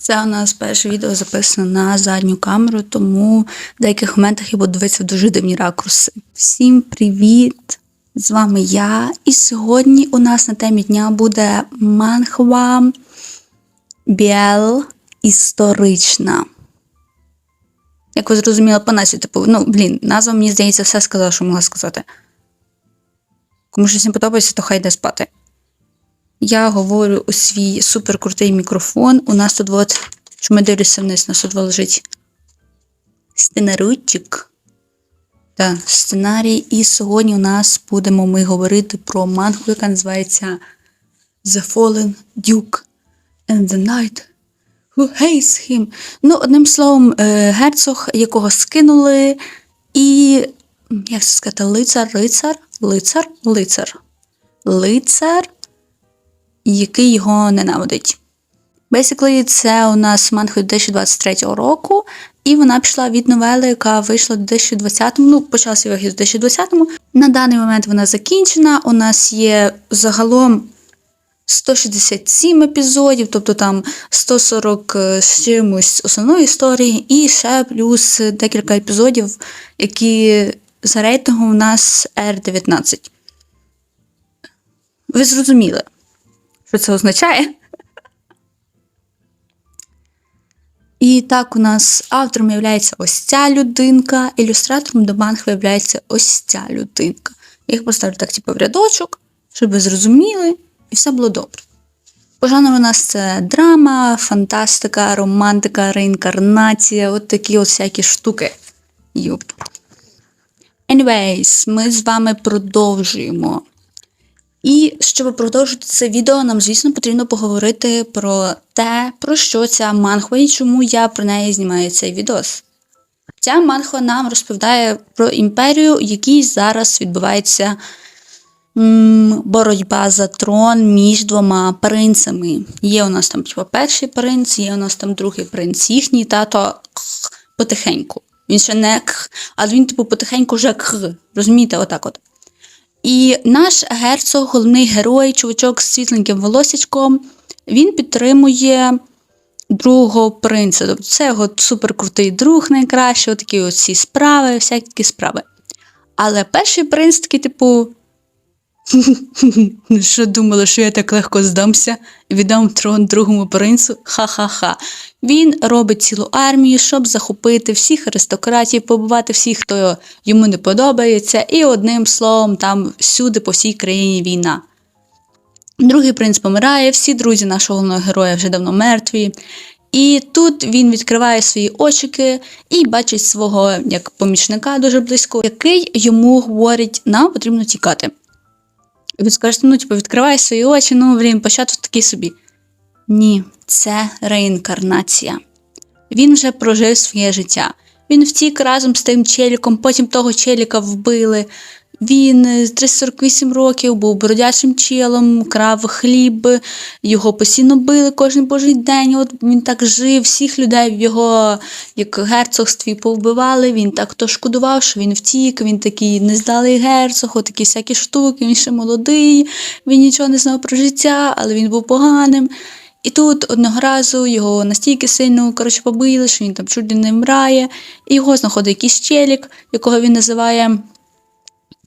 Це у нас перше відео записано на задню камеру, тому в деяких моментах я буду дивитися в дуже дивні ракурси. Всім привіт! З вами я. І сьогодні у нас на темі дня буде манхва Біел історична. Як ви зрозуміли по назві, типу, ну, блін, назва, мені здається, все сказала, що могла сказати. Кому щось не подобається, то хай йде спати. Я говорю у свій суперкрутий мікрофон. У нас тут от, що ми дивлюся вниз, у нас тут лежить сценарійчик. Так, сценарій. І сьогодні у нас будемо ми говорити про мангу, яка називається The Fallen Duke and the Knight Who Hates Him. Ну, одним словом, е, герцог, якого скинули, і, як це сказати, лицар, лицар, лицар, лицар. Лицар який його ненавидить. Basically, це у нас манга 2023 року, і вона пішла від новели, яка вийшла в 2020, ну, почався вихід у 2020. На даний момент вона закінчена. У нас є загалом 167 епізодів, тобто там 140 з чимось основної історії, і ще плюс декілька епізодів, які за рейтингом у нас R19. Ви зрозуміли? Що це означає? І так, у нас автором є ось ця людинка, ілюстратором до манги виявляється ось ця людинка. Я їх поставлю так, типу, в рядочок, щоб ви зрозуміли, і все було добре. По жанру у нас це драма, фантастика, романтика, реінкарнація, от такі от всякі штуки. Юп. Anyways, ми з вами продовжуємо. І щоб продовжити це відео, нам, звісно, потрібно поговорити про те, про що ця манхва і чому я про неї знімаю цей відос. Ця манхва нам розповідає про імперію, в якій зараз відбувається м, боротьба за трон між двома принцами. Є у нас там типу, перший принц, є у нас там другий принц, їхній тато потихеньку. Він ще не кх, але він, типу, потихеньку вже кх. Розумієте, отак от. І наш герцог, головний герой, чувачок з світленьким волосічком, він підтримує другого принца. Тобто це його суперкрутий друг найкращий, такі оці справи, всякі такі справи. Але перший принц такий, типу. Ну що думали, що я так легко здамся віддам трон другому принцу? Ха-ха-ха. Він робить цілу армію, щоб захопити всіх аристократів, побивати всіх, хто йому не подобається, і одним словом, там всюди по всій країні війна. Другий принц помирає, всі друзі нашого головного героя вже давно мертві. І тут він відкриває свої очики і бачить свого як помічника дуже близько, який йому говорить, нам потрібно тікати. І він скаже, ну, типу, відкривай свої очі, ну, блін, початок такий собі. Ні, це реінкарнація. Він вже прожив своє життя. Він втік разом з тим челіком, потім того челіка вбили. Він е, 348 років був бродячим челом, крав хліб, його постійно били кожен божий день. От він так жив, всіх людей в його як герцогстві повбивали. Він так то шкодував, що він втік, він такий нездалий герцог, такі всякі штуки, він ще молодий, він нічого не знав про життя, але він був поганим. І тут одного разу його настільки сильно коротше, побили, що він там чуть не вмирає, і його знаходить якийсь челік, якого він називає.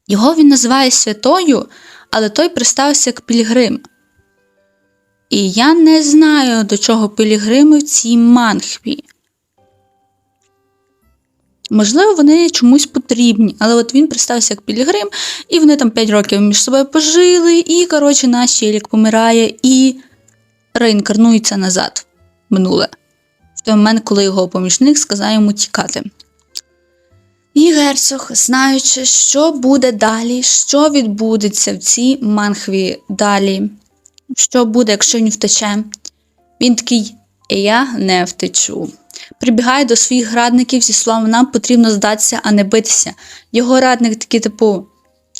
Його він називає святою, але той пристався як пілігрим. І я не знаю, до чого пілігрими в цій манхві. Можливо, вони чомусь потрібні, але от він представився як пілігрим, і вони там 5 років між собою пожили, і, коротше, наш челік помирає і реінкарнується назад в минуле. В той момент, коли його помічник сказав йому тікати. І герцог, знаючи, що буде далі, що відбудеться в цій манхві далі, що буде, якщо він втече, він такий, я не втечу. Прибігає до своїх радників зі словом, нам потрібно здатися, а не битися. Його радник такий, типу,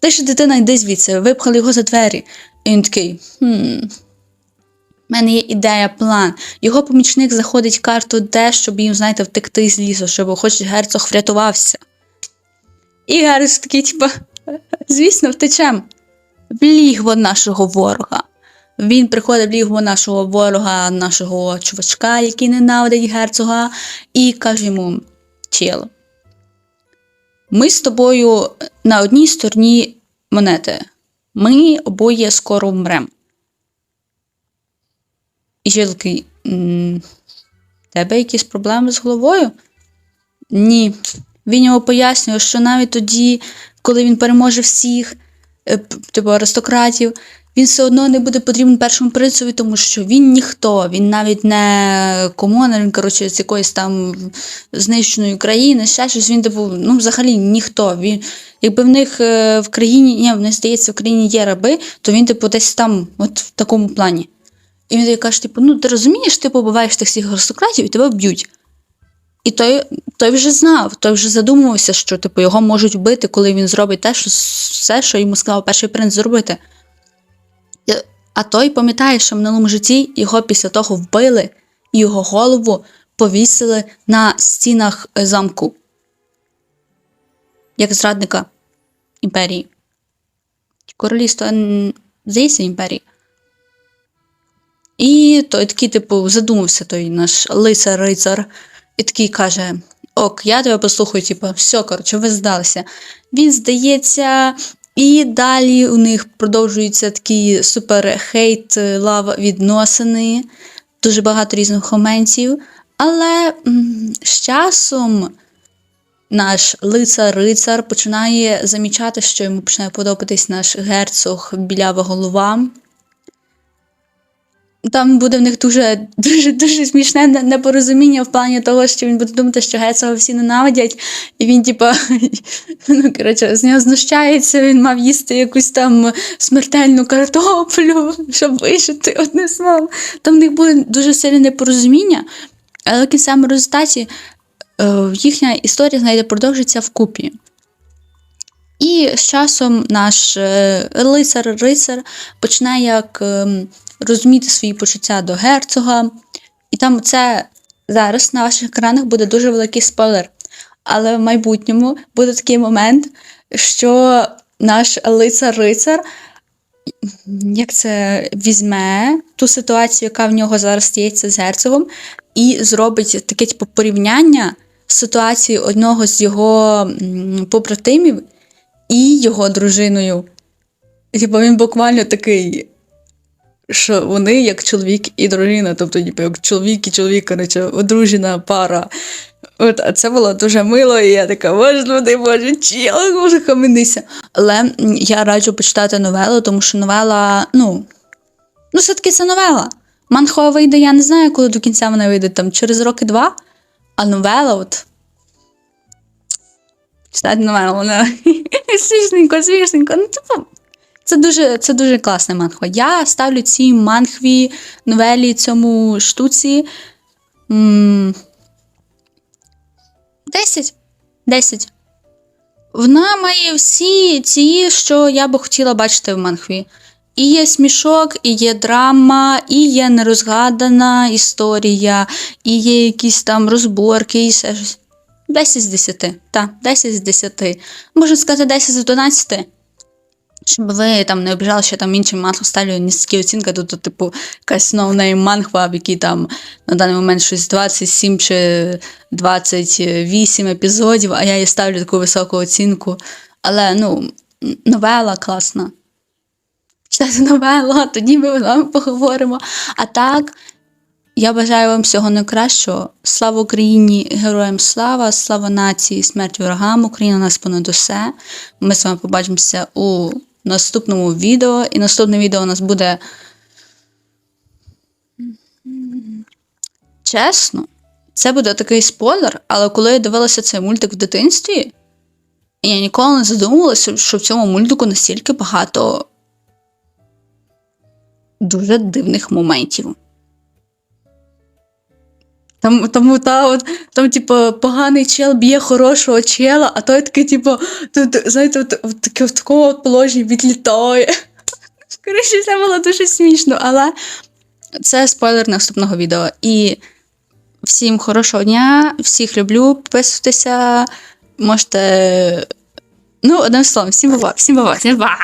ти ж дитина, йди звідси, випхали його за двері. І він такий, хм. У мене є ідея, план. Його помічник заходить в карту, де, щоб їм, знаєте, втекти з лісу, щоб хоч герцог врятувався. І Герцог такий, типу, звісно, втечем в лігво нашого ворога. Він приходить в лігво нашого ворога, нашого чувачка, який ненавидить герцога, і каже йому: Чел, ми з тобою на одній стороні монети. Ми обоє скоро вмрем. І чел такий, «М, тебе якісь проблеми з головою? Ні. Він його пояснює, що навіть тоді, коли він переможе всіх, е, типу аристократів, він все одно не буде потрібен першому принцеві, тому що він ніхто, він навіть не комонер, він, коротше, з якоїсь там знищеної країни, ще щось, він, типу, ну, взагалі ніхто. Він, якби в них е, в країні, ні, в них здається, в країні є раби, то він, типу, десь там, от в такому плані. І він каже, типу, ну ти розумієш, ти побиваєш тих всіх аристократів і тебе вб'ють. І той, той вже знав, той вже задумувався, що типу, його можуть вбити, коли він зробить те, що все, що йому сказав перший принц зробити. А той пам'ятає, що в минулому житті його після того вбили, і його голову повісили на стінах е, замку, як зрадника імперії. Королівство, здається, імперії. І той такий, типу, задумався той наш лицар-рицар, і такий каже: Ок, я тебе послухаю, типу, все, коротше, ви здалися. Він здається, і далі у них продовжуються такі супер хейт, лава відносини, дуже багато різних моментів. Але м, з часом наш лицар-рицар починає замічати, що йому починає подобатись наш герцог білява голова. Там буде в них дуже дуже дуже смішне непорозуміння в плані того, що він буде думати, що герцога всі ненавидять, і він, типа, ну коротше, з нього знущається, він мав їсти якусь там смертельну картоплю, щоб вижити одне слово. Там в них буде дуже сильне непорозуміння, але в кінцевому результаті е, їхня історія знаєте, продовжиться вкупі. І з часом наш е, лицар-рицар починає як ем, розуміти свої почуття до герцога. І там це зараз на ваших екранах буде дуже великий спойлер. Але в майбутньому буде такий момент, що наш лицар-рицар як це візьме ту ситуацію, яка в нього зараз стається з герцогом, і зробить таке типу, порівняння з ситуацією одного з його побратимів і його дружиною. Типу, він буквально такий, що вони як чоловік і дружина, тобто, типу, як чоловік і чоловік, коротше, одружена пара. От, а це було дуже мило, і я така, боже, люди, боже, чіл, може, хаменися. Але я раджу почитати новелу, тому що новела, ну, ну, все-таки це новела. Манхова вийде, я не знаю, коли до кінця вона вийде, там через роки два, а новела, от. Читати новелу, вона смішненько, смішненько. Ну, типу, це дуже, це дуже класна манхва. Я ставлю цій манхві новелі цьому штуці. М- 10. 10. Вона має всі ці, що я би хотіла бачити в манхві. І є смішок, і є драма, і є нерозгадана історія, і є якісь там розборки, і все щось. 10 з 10. Так, 10 з 10. Можна сказати 10 з 11. Щоб ви там не обіжали, що там іншим манхвам ставлю низькі оцінки, то типу, якась ноунейм манхва, в якій там на даний момент щось 27 чи 28 епізодів, а я їй ставлю таку високу оцінку. Але ну, новела класна. Читайте новелу, тоді ми з вами поговоримо. А так, я бажаю вам всього найкращого. Слава Україні, героям слава, слава нації, смерть ворогам, Україна нас понад усе. Ми з вами побачимося у наступному відео. І наступне відео у нас буде. Чесно, це буде такий спойлер, але коли я дивилася цей мультик в дитинстві, я ніколи не задумувалася, що в цьому мультику настільки багато дуже дивних моментів. Там, тому та, от, там, типу, поганий чел б'є хорошого чела, а той такий, типу, тут, знаєте, от, от, таке, в такому от положенні відлітає. Коротше, це було дуже смішно, але це спойлер наступного відео. І всім хорошого дня, всіх люблю, підписуйтеся, можете. Ну, одним словом, всім бува, всім бува, всім бува.